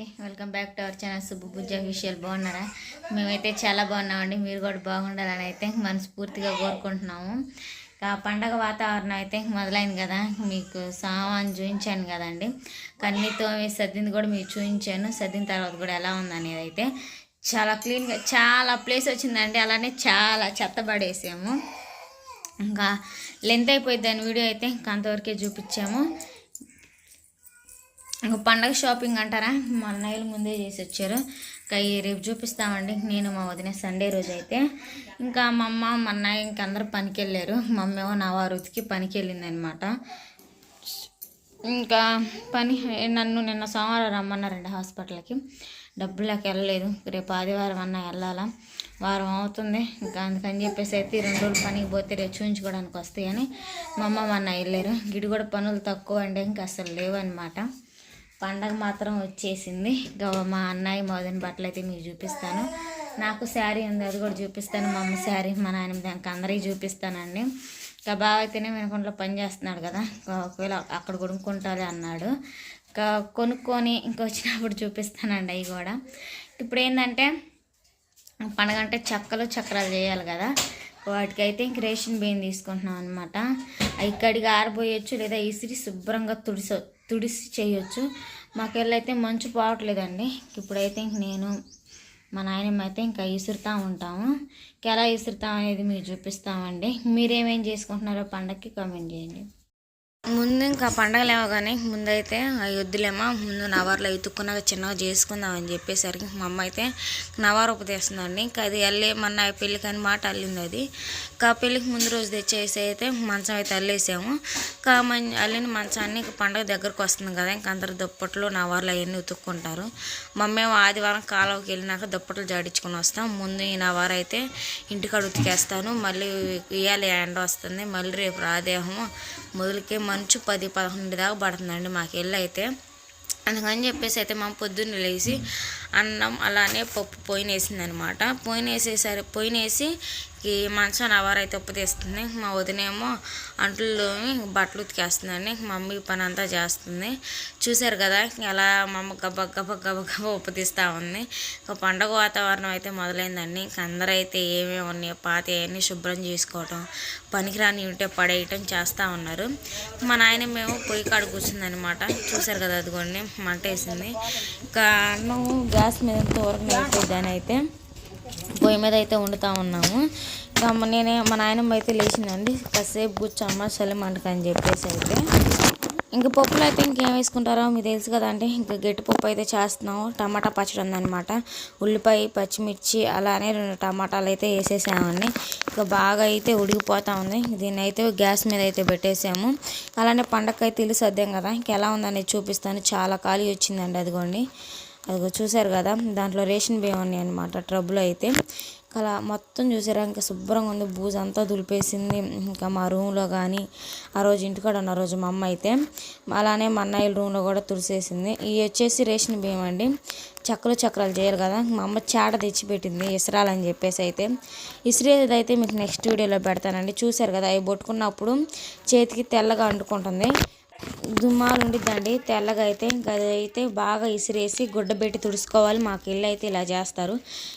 అందరికీ welcome back to our channel. Subbu విషయాలు బాగున్నారా? మేమైతే చాలా బాగున్నామండి మీరు కూడా బాగుండాలని అయితే మనస్ఫూర్తిగా కోరుకుంటున్నాము. ఆ పండగ వాతావరణం అయితే మొదలైంది కదా మీకు సామాన్ చూపించాను కదండి. కన్నీతో సర్దింది కూడా మీకు చూపించాను సర్దిన తర్వాత కూడా ఎలా ఉందనేది అయితే చాలా క్లీన్గా చాలా ప్లేస్ వచ్చిందండి అలానే చాలా చెత్త పడేసాము. ఇంకా లెంత్ అయిపోయింది దాని వీడియో అయితే ఇంకా అంతవరకే చూపించాము. ఇంక పండగ షాపింగ్ అంటారా? మా అన్నయ్యలు ముందే చేసి వచ్చారు. ఇంకా ఈ రేపు చూపిస్తామండి. నేను మా వదిన సండే రోజు అయితే. ఇంకా మా అమ్మ మా అన్నయ్య ఇంక అందరు పనికి వెళ్ళారు మా అమ్మ ఏమో నా పనికి వెళ్ళిందనమాట ఇంకా పని నన్ను నిన్న సోమవారం రమ్మన్నారండి హాస్పిటల్కి. డబ్బులకు వెళ్ళలేదు. రేపు ఆదివారం అన్న వెళ్ళాలా? వారం అవుతుంది. ఇంకా అందుకని చెప్పేసి అయితే రెండు రోజులు పనికి పోతే రేపు చూపించుకోవడానికి వస్తాయని మా అమ్మ మా అన్న వెళ్ళారు. గిడి కూడా పనులు తక్కువ అండి ఇంకా అసలు లేవన్నమాట పండగ మాత్రం వచ్చేసింది. మా అన్నయ్య మోదన బట్టలు అయితే మీకు చూపిస్తాను. నాకు శారీ ఉంది అది కూడా చూపిస్తాను. మా అమ్మ శారీ మా నాయన దానికి అందరికీ చూపిస్తానండి. ఇంకా బాగా అయితేనే వినకుండా పని చేస్తున్నాడు కదా. ఒకవేళ అక్కడ కొనుక్కుంటారే అన్నాడు. ఇంకా కొనుక్కొని ఇంకా వచ్చినప్పుడు చూపిస్తానండి అవి కూడా. ఇప్పుడు ఏంటంటే పండగ అంటే చక్కలు చక్రాలు చేయాలి కదా. వాటికైతే ఇంక రేషన్ బియ్యం తీసుకుంటున్నాం అనమాట ఇక్కడికి ఆరిపోయొచ్చు లేదా ఇసిరి శుభ్రంగా తుడిస తుడిసి చేయొచ్చు. మాకెళ్ళైతే మంచు పోవట్లేదండి. ఇప్పుడైతే ఇంక నేను మా నాయనమ్మ అయితే ఇంకా ఇసురుతూ ఉంటాము. ఇంకా ఎలా ఇసురుతాం అనేది మీకు చూపిస్తామండి. మీరేమేం చేసుకుంటున్నారో పండగకి కామెంట్ చేయండి. ముందు ఇంకా పండగలేమో కానీ ముందైతే అవి వద్దులేమా ముందు నవార్లో ఎత్తుక్కున్నాక చిన్నగా చేసుకుందాం అని చెప్పేసరికి మా అమ్మ అయితే నవారు ఉపదేస్తుందండి ఇంకా అది అల్లే మొన్న పెళ్ళికి అని మాట అల్లింది అది. ఇంకా పెళ్ళికి ముందు రోజు తెచ్చేసి అయితే మంచం అయితే అల్లేసాము. ఇంకా మం అల్లిన మంచాన్ని పండగ దగ్గరకు వస్తుంది కదా ఇంకా అందరు దుప్పట్లు నవార్లు అవన్నీ ఉతుక్కుంటారు. మమ్మీ ఆదివారం కాలువకి వెళ్ళినాక దుప్పట్లు జాడించుకొని వస్తాం. ముందు ఈ నవారు అయితే ఇంటికాడ ఉతికేస్తాను. మళ్ళీ ఇవ్వాలి ఎండ వస్తుంది. మళ్ళీ రేపు రాదేహము మొదలుకే మంచు పది పదకొండు దాకా పడుతుందండి మాకు ఇల్లు అయితే. అందుకని చెప్పేసి అయితే మా పొద్దున్న లేచి అన్నం అలానే పప్పు పోయినేసింది అనమాట పోయినేసేసరి పోయినేసి ఈ మంచం నవారైతే ఉప్పు తీస్తుంది మా వదినేమో అంట్లు బట్టలు ఉతికేస్తుందండి. మమ్మీ పని అంతా చేస్తుంది. చూశారు కదా ఎలా మా గబ గబ గబ గబ ఉప్పు తీస్తూ ఉంది. ఇంకా పండగ వాతావరణం అయితే మొదలైందండి. ఇంక అందరూ అయితే ఏమేమి ఉన్నాయో పాత అవన్నీ శుభ్రం చేసుకోవటం పనికిరాని ఉంటే పడేయటం చేస్తూ ఉన్నారు. మా నాయన మేము పొయ్యి కాడ కూర్చుందనమాట చూశారు కదా అదిగోండి మంట వేసింది. ఇంకా అన్నం గ్యాస్ మీద తోరకు అయిపోయిందని అయితే పొయ్యి మీద అయితే వండుతూ ఉన్నాము. ఇంకా నేనే మా నాయనమ్మ అయితే లేచిందండి. కాసేపు కూర్చోమ్మ చలి అని చెప్పేసి అయితే. ఇంకా పప్పులు అయితే ఇంకేం వేసుకుంటారో మీకు తెలుసు కదండి ఇంకా గట్టి పప్పు అయితే చేస్తున్నాము. టమాటా పచ్చడి ఉందన్నమాట. ఉల్లిపాయ పచ్చిమిర్చి అలానే రెండు టమాటాలు అయితే వేసేసామండి. ఇంకా బాగా అయితే ఉడికిపోతా ఉంది. దీన్ని అయితే గ్యాస్ మీద అయితే పెట్టేసాము. అలానే పండగ అయితే ఇల్లు సర్దాం కదా. ఇంకా ఎలా ఉందనేది చూపిస్తాను. చాలా ఖాళీ వచ్చిందండి అదిగోండి. అదిగో చూసారు కదా దాంట్లో రేషన్ బియ్యం ఉన్నాయి అనమాట ట్రబుల్ అయితే. అలా మొత్తం చూసారా ఇంకా శుభ్రంగా ఉంది బూజు అంతా దులిపేసింది. ఇంకా మా రూమ్లో కానీ ఆ రోజు ఇంటికాడ ఉన్న రోజు మా అమ్మ అయితే అలానే మా అన్నయ్య రూమ్లో కూడా తుడిసేసింది. ఇవి వచ్చేసి రేషన్ బియ్యం అండి. చక్కలు చక్రాలు చేయాలి కదా మా అమ్మ చాట తెచ్చిపెట్టింది ఇసరాలని చెప్పేసి అయితే. ఇసిరేది అయితే మీకు నెక్స్ట్ వీడియోలో పెడతానండి. చూసారు కదా అవి పట్టుకున్నప్పుడు చేతికి తెల్లగా అంటుకుంటుంది. దుమ్మాలు ఉండిద్దండి తెల్లగా అయితే ఇంకా అయితే బాగా ఇసిరేసి గుడ్డ పెట్టి తుడుచుకోవాలి. మాకు ఇల్లు అయితే ఇలా చేస్తారు.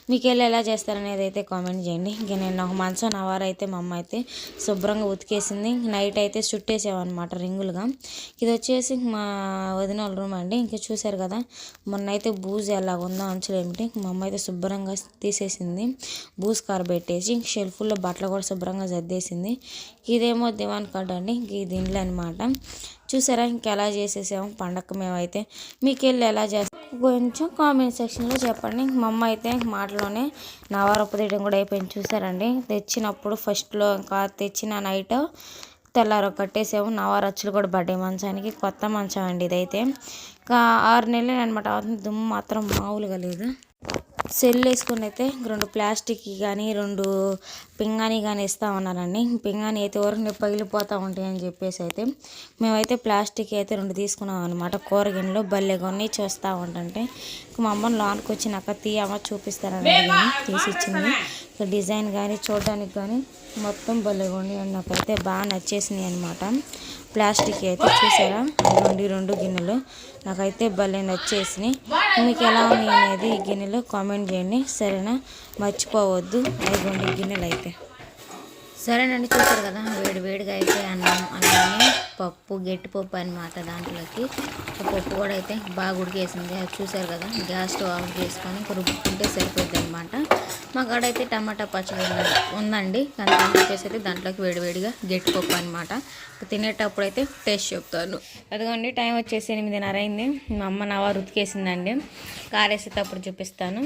మీకు వెళ్ళి ఎలా చేస్తారు అనేది అయితే కామెంట్ చేయండి. ఇంక నేను ఒక మంచం నవారు అయితే మా అమ్మ అయితే శుభ్రంగా ఉతికేసింది. నైట్ అయితే చుట్టేసామన్నమాట రింగులుగా. ఇది వచ్చేసి మా వదిన వాళ్ళ రూమ్ అండి. ఇంకా చూశారు కదా మొన్న అయితే బూజు ఎలా ఉందో అంచులు ఏమిటి. మా అమ్మ అయితే శుభ్రంగా తీసేసింది. బూజ్ కార్ పెట్టేసి షెల్ఫ్లో బట్టలు కూడా శుభ్రంగా సర్దేసింది. ఇదేమో దివాన్ కార్డ్ అండి. ఇది ఇండ్లు అనమాట చూసారా ఇంకెలా చేసేసాము పండగ మేమైతే. మీకు వెళ్ళి ఎలా చేస్తాం? కొంచెం కామెంట్ సెక్షన్లో చెప్పండి. మా అమ్మ అయితే మాటలోనే నవారపు తీయడం కూడా అయిపోయింది. చూసారండి? తెచ్చినప్పుడు ఫస్ట్లో ఇంకా తెచ్చిన నైట్ తెల్లారు కట్టేసాము. నవారచ్చులు కూడా బడ్డే మంచానికి. కొత్త మంచం అండి ఇదైతే. ఇంకా ఆరు నెలలు అనమాట దుమ్ము మాత్రం మామూలుగా లేదు. సెల్ వేసుకుని అయితే రెండు ప్లాస్టిక్ కానీ రెండు పింగాణి కానీ ఇస్తా ఉన్నారండి. పింగాణి అయితే ఎవరికి పగిలిపోతూ ఉంటాయి అని చెప్పేసి అయితే మేమైతే ప్లాస్టిక్ అయితే రెండు తీసుకున్నాం అనమాట కూరగిన్నెలు భలే కొన్ని చూస్తూ ఉంటుంటే మా అమ్మని లోనికి వచ్చినాక తీయమ్మ చూపిస్తారని తీసి సో డిజైన్ కానీ చూడడానికి కానీ మొత్తం భలే కొన్ని నాకైతే బాగా నచ్చేసినాయి అనమాట ప్లాస్టిక్ అయితే చూసారా? రెండు రెండు గిన్నెలు. నాకైతే భలే నచ్చేసినాయి. మీకు ఎలా ఉన్నాయి అనేది ఈ గిన్నెలు కామెంట్ చేయండి. సరేనా? మర్చిపోవద్దు. ఐదు గిన్నెలు అయితే సరేనండి చూసారు కదా వేడి వేడిగా అయితే అన్నం అలానే పప్పు గట్టి పప్పు అనమాట దాంట్లోకి. పప్పు కూడా అయితే బాగా ఉడికేసింది. అది చూసారు కదా గ్యాస్ స్టవ్ ఆఫ్ చేసుకొని రుబ్బుకుంటే సరిపోద్ది అనమాట మా కాడ అయితే టమాటా పచ్చడి ఉందండి. కానీ చెప్పేసి అయితే దాంట్లోకి వేడివేడిగా గట్టి పప్పు అనమాట తినేటప్పుడు అయితే టేస్ట్ చెప్తాను. అదిగోండి టైం వచ్చేసి ఎనిమిదిన్నర అయింది. మా అమ్మ నవ ఉతికేసిందండి. కారేసేటప్పుడు చూపిస్తాను.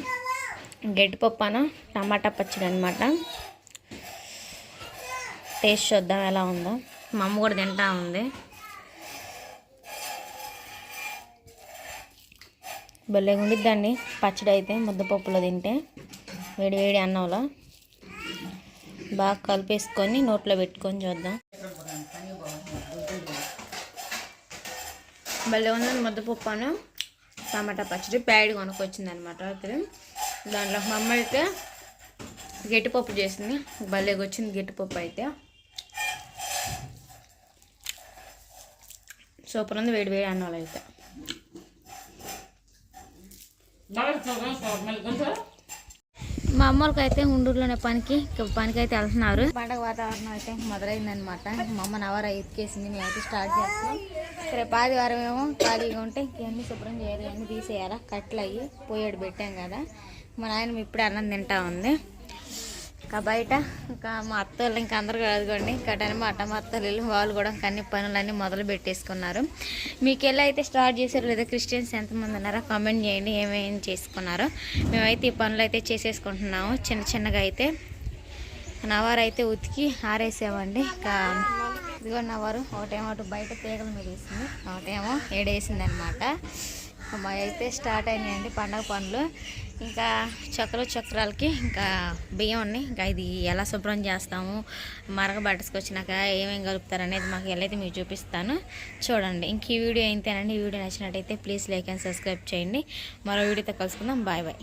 గట్టి పప్పు అన టమాటా పచ్చడి అనమాట టేస్ట్ చూద్దాం ఎలా ఉందో. మా అమ్మ కూడా తింటా ఉంది. భలే ఉండిద్దండి. పచ్చడి అయితే ముద్దపప్పులో తింటే. వేడి వేడి అన్నంలో. బాగా కలిపేసుకొని నోట్లో పెట్టుకొని చూద్దాం. భలే ఉందండి ముద్దపప్పు అను టమాటా పచ్చడి ప్యాడ్ కొనుక్కొచ్చింది అనమాట దాంట్లో మా అమ్మ అయితే గట్టిపప్పు చేసింది. భలేగా వచ్చింది గట్టిపప్పు అయితే. సూపర్ ఉంది వేడి వేడి అన్నాలు అయితే. మా అమ్మలకి అయితే ఉండూరులోనే పనికి పనికి అయితే వెళ్తున్నారు. పండగ వాతావరణం అయితే మొదలైందనమాట మా అమ్మ నవర ఎత్తుకేసింది మేమైతే స్టార్ట్ చేస్తున్నాం. రేపు ఆదివారం ఏమో ఖాళీగా ఉంటే ఇవన్నీ శుభ్రం చేయాలి ఇవన్నీ తీసేయాలా? కట్లు అయ్యి పోయాడు పెట్టాం కదా. మా నాయన ఇప్పుడే అన్నం తింటా ఉంది. ఇంకా బయట ఇంకా మా అత్తలు ఇంకా అందరు కలుగుకోండి ఇంకా అట్ట మా అత్తలు వాళ్ళు కూడా అన్ని పనులన్నీ మొదలు పెట్టేసుకున్నారు. మీకు ఎలా అయితే స్టార్ట్ చేశారు లేదా క్రిస్టియన్స్ ఎంతమంది ఉన్నారో కామెంట్ చేయండి ఏమేమి చేసుకున్నారో. మేమైతే ఈ పనులు అయితే చేసేసుకుంటున్నాము. చిన్న చిన్నగా అయితే నవారు అయితే ఉతికి ఆరేసామండి. ఇంకా ఇదిగో నవారు ఒకటేమో అటు బయట తీగల మీద వేసింది ఒకటేమో ఏడేసింది అనమాట మా అయితే స్టార్ట్ అయినాయండి పండగ పనులు. ఇంకా చక్ర చక్రాలకి ఇంకా బియ్యం ఉన్నాయి ఇంకా ఇది ఎలా శుభ్రం చేస్తాము మరగ వచ్చినాక ఏమేమి కలుపుతారు అనేది మాకు ఎలా అయితే మీకు చూపిస్తాను. చూడండి ఇంక ఈ వీడియో అయితేనండి ఈ వీడియో నచ్చినట్టయితే ప్లీజ్ లైక్ అండ్ సబ్స్క్రైబ్ చేయండి. మరో వీడియోతో కలుసుకుందాం. Bye bye.